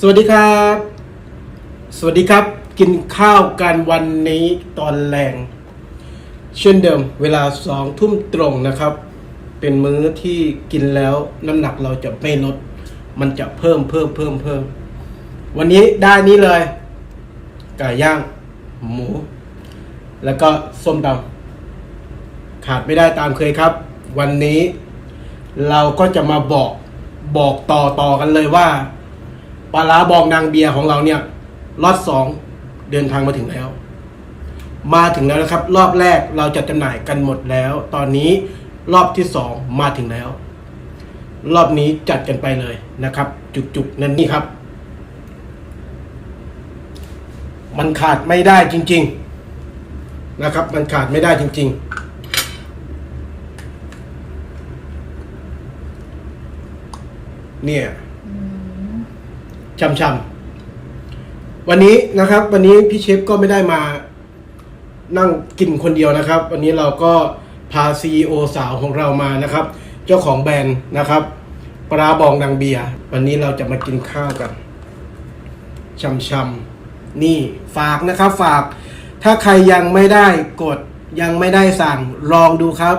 สวัสดีครับ สวัสดีครับ กินข้าวกันวันนี้ตอนแรง เช่นเดิม เวลาสองทุ่มตรงนะครับ เป็นมื้อที่กินแล้วน้ำหนักเราจะไม่ลด มันจะเพิ่มเพิ่มเพิ่มเพิ่ม วันนี้ได้นี้เลย ไก่ย่าง หมู แล้วก็ส้มตำขาดไม่ได้ตามเคยครับ วันนี้ เราก็จะมาบอกบอกต่อต่อกันเลยว่า ปลาร้าบองนางเบียร์ของเราเนี่ยล็อตสองเดินทางมาถึงแล้ว มาถึงแล้วนะครับ รอบแรกเราจะจำหน่ายกันหมดแล้ว ตอนนี้รอบที่สองมาถึงแล้ว รอบนี้จัดกันไปเลยนะครับ จุกๆนั่นนี่ครับ มันขาดไม่ได้จริง ๆนะครับ มันขาดไม่ได้จริง ๆเนี่ย ช่ำๆวันนี้นะครับ วันนี้พี่เชฟก็ไม่ได้มานั่งกินคนเดียวนะครับ วันนี้เราก็พาซีอสาวของเรามานะครับ เจ้าของแบรนด์นะครับปลาบองดังเบียร์วันนี้เราจะมากินข้าวกันช่ำๆนี่ฝากนะครับฝาก ถ้าใครยังไม่ได้กดยังไม่ได้สั่งลองดูครับ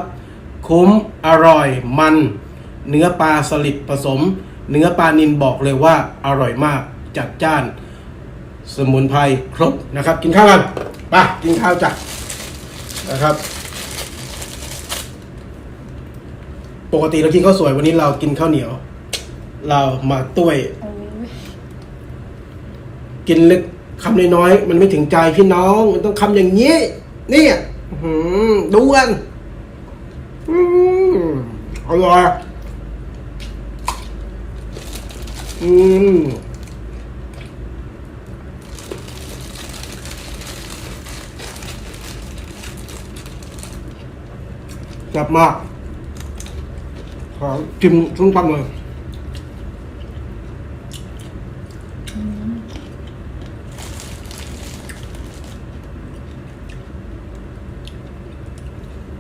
คุ้มอร่อยมัน เนื้อปลาสลิดผสม เนื้อปลานินบอกเลยว่าอร่อยมากจัดจ้าน สมุนไพรครบนะครับ กินข้าวกันไปกินข้าวจ้ะนะครับปกติเรากินข้าวสวยวันนี้เรากินข้าวเหนียว เรามาต้วยโอ้ยกินเล็กคำน้อยๆมันไม่ถึงใจพี่น้องมันต้องคำอย่างนี้นี่ดูกันอร่อย อืมแซ่บมากขอจิ้มส้มตำเลย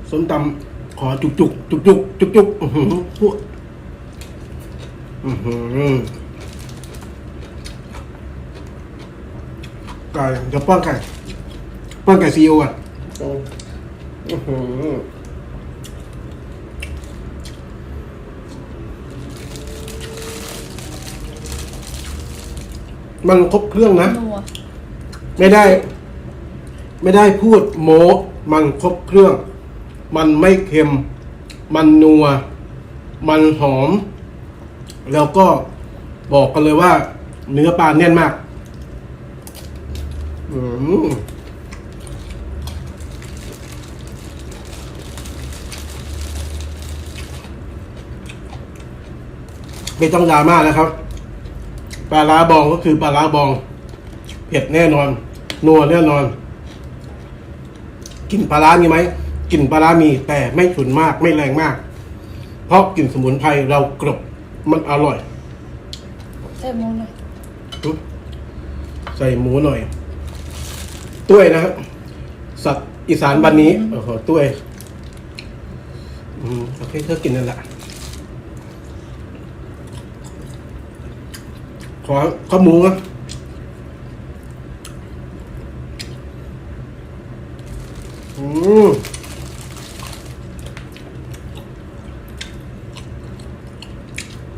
ส้มตำขอจุกจุกจุกจุกจุกจุกอือหือพวกอือหือ ไก่เดี๋ยวป้อนไก่ป้อนไก่ซีอิ๊วอะอือหือมันครบเครื่องนะ นัวไม่ได้ ไม่ได้พูดโม้มันครบเครื่อง มันไม่เค็ม มันนัว มันหอม แล้วก็บอกกันเลยว่า เนื้อปลาแน่นมาก อืมไม่ต้องดราม่านะครับ ปลาร้าบองก็คือปลาร้าบอง เผ็ดแน่นอน นัวแน่นอน กลิ่นปลาร้ามีไหม กลิ่นปลาร้ามีแต่ไม่ฉุนมากไม่แรงมาก เพราะกลิ่นสมุนไพรเรากรบมันอร่อย ใส่หมูหน่อย ใส่หมูหน่อย ตุ้ยนะครับ สัตว์อีสานบันนี้โอ้โหตุ้ยอืมโอเคเธอกินนั่นแหละขอข้าวหมูนะอืม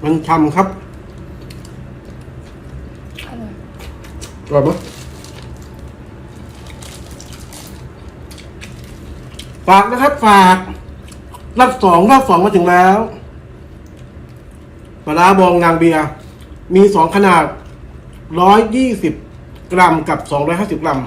มันทำครับอร่อยอร่อยไหม ฝากนะครับ ฝากรอบสองรอบสองมาถึงแล้วปลาร้าบองนางเบียร์มีสองขนาดร้อยยี่สิบกรัมกับสองร้อยห้าสิบกรัม